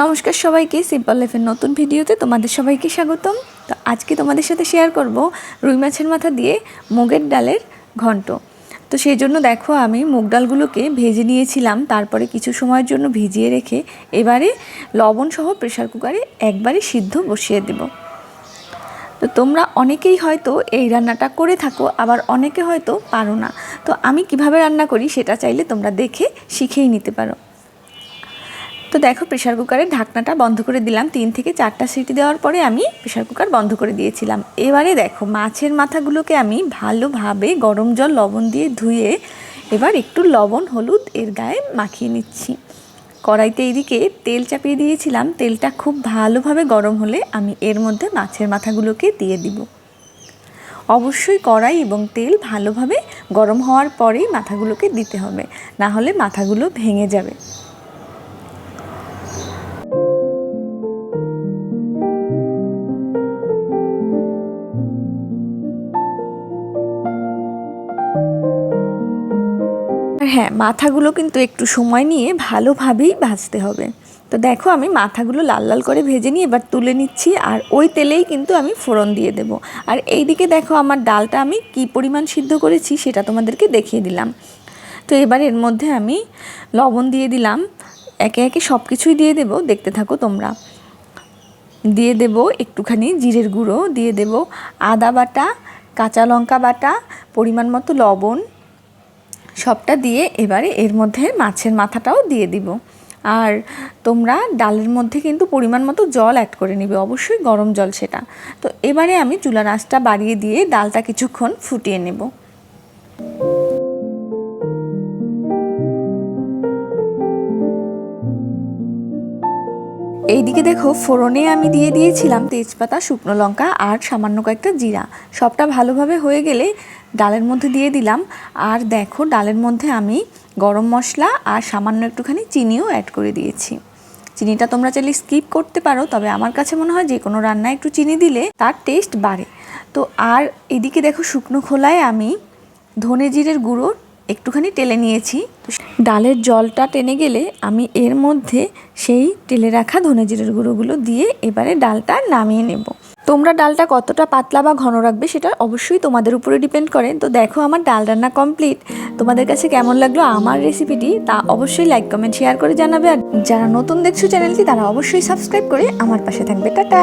নমস্কার সবাইকে, সিম্পল লাইফের নতুন ভিডিওতে তোমাদের সবাইকে স্বাগতম। তো আজকে তোমাদের সাথে শেয়ার করব রুই মাছের মাথা দিয়ে মুগের ডালের ঘন্ট। তো সেই জন্য দেখো আমি মুগ ডালগুলোকে ভেজে নিয়েছিলাম, তারপরে কিছু সময়ের জন্য ভিজিয়ে রেখে এবারে লবণ সহ প্রেশার কুকারে একবারে সিদ্ধ বসিয়ে দেবো। তো তোমরা অনেকেই হয়তো এই রান্নাটা করে থাকো, আবার অনেকে হয়তো পারো না। তো আমি কীভাবে রান্না করি সেটা চাইলে তোমরা দেখে শিখেই নিতে পারো। তো দেখো প্রেশার কুকারের ঢাকনাটা বন্ধ করে দিলাম। তিন থেকে চারটা সিটি দেওয়ার পরে আমি প্রেশার কুকার বন্ধ করে দিয়েছিলাম। এবারে দেখো, মাছের মাথাগুলোকে আমি ভালোভাবে গরম জল, লবণ দিয়ে ধুয়ে এবার একটু লবণ, হলুদ এর গায়ে মাখিয়ে নিচ্ছি। কড়াইতে এইদিকে তেল চাপিয়ে দিয়েছিলাম। তেলটা খুব ভালোভাবে গরম হলে আমি এর মধ্যে মাছের মাথাগুলোকে দিয়ে দিব। অবশ্যই কড়াই এবং তেল ভালোভাবে গরম হওয়ার পরেই মাথাগুলোকে দিতে হবে। না হলে মাথাগুলো ভেঙে যাবে। হ্যাঁ মাথাগুলো কিন্তু একটু সময় নিয়ে ভালোভাবেই ভাজতে হবে। তো দেখো আমি মাথাগুলো লাল লাল করে ভেজে নিয়ে এবার তুলে নিচ্ছি আর ওই তেলেই কিন্তু আমি ফোড়ন দিয়ে দেব। আর এইদিকে দেখো আমার ডালটা আমি কি পরিমাণ সিদ্ধ করেছি সেটা তোমাদেরকে দেখিয়ে দিলাম। তো এবার এর মধ্যে আমি লবণ দিয়ে দিলাম। একে একে সব কিছুই দিয়ে দেব, দেখতে থাকো তোমরা। দিয়ে দেব একটুখানি জিরের গুঁড়ো, দিয়ে দেব আদা বাটা, কাঁচা লঙ্কা বাটা, পরিমাণ মতো লবণ সবটা দিয়ে এবারে এর মধ্যে মাছের মাথাটাও দিয়ে দিব। আর তোমরা ডালের মধ্যে কিন্তু পরিমাণ মতো জল অ্যাড করে নিবে, অবশ্যই গরম জল সেটা। তো এবারে আমি চুলার আঁচটা বাড়িয়ে দিয়ে ডালটা কিছুক্ষণ ফুটিয়ে নেব। এইদিকে দেখো, ফোড়নে আমি দিয়ে দিয়েছিলাম তেজপাতা, শুকনো লঙ্কা আর সামান্য কয়েকটা জিরা। সবটা ভালোভাবে হয়ে গেলে ডালের মধ্যে দিয়ে দিলাম। আর দেখো, ডালের মধ্যে আমি গরম মশলা আর সামান্য একটুখানি চিনিও অ্যাড করে দিয়েছি। চিনিটা তোমরা চাইলে স্কিপ করতে পারো, তবে আমার কাছে মনে হয় যে কোনো রান্নায় একটু চিনি দিলে তার টেস্ট বাড়ে। তো আর এদিকে দেখো, শুকনো খোলায় আমি ধনে জিরের গুঁড়ো একটুখানি টেলে নিয়েছি। ডালের জলটা টেনে গেলে আমি এর মধ্যে সেই টেলে রাখা ধনে জিরের গুঁড়োগুলো দিয়ে এবারে ডালটা নামিয়ে নেব। তোমরা ডালটা কতটা পাতলা বা ঘন রাখবে সেটা অবশ্যই তোমাদের উপরে ডিপেন্ড করে। তো দেখো আমার ডাল রান্না কমপ্লিট। তোমাদের কাছে কেমন লাগল আমার রেসিপিটি তা অবশ্যই লাইক, কমেন্ট, শেয়ার করে জানাবে। আর যারা নতুন দেখছ চ্যানেলটি তারা অবশ্যই সাবস্ক্রাইব করে আমার পাশে থাকবে। টাটা!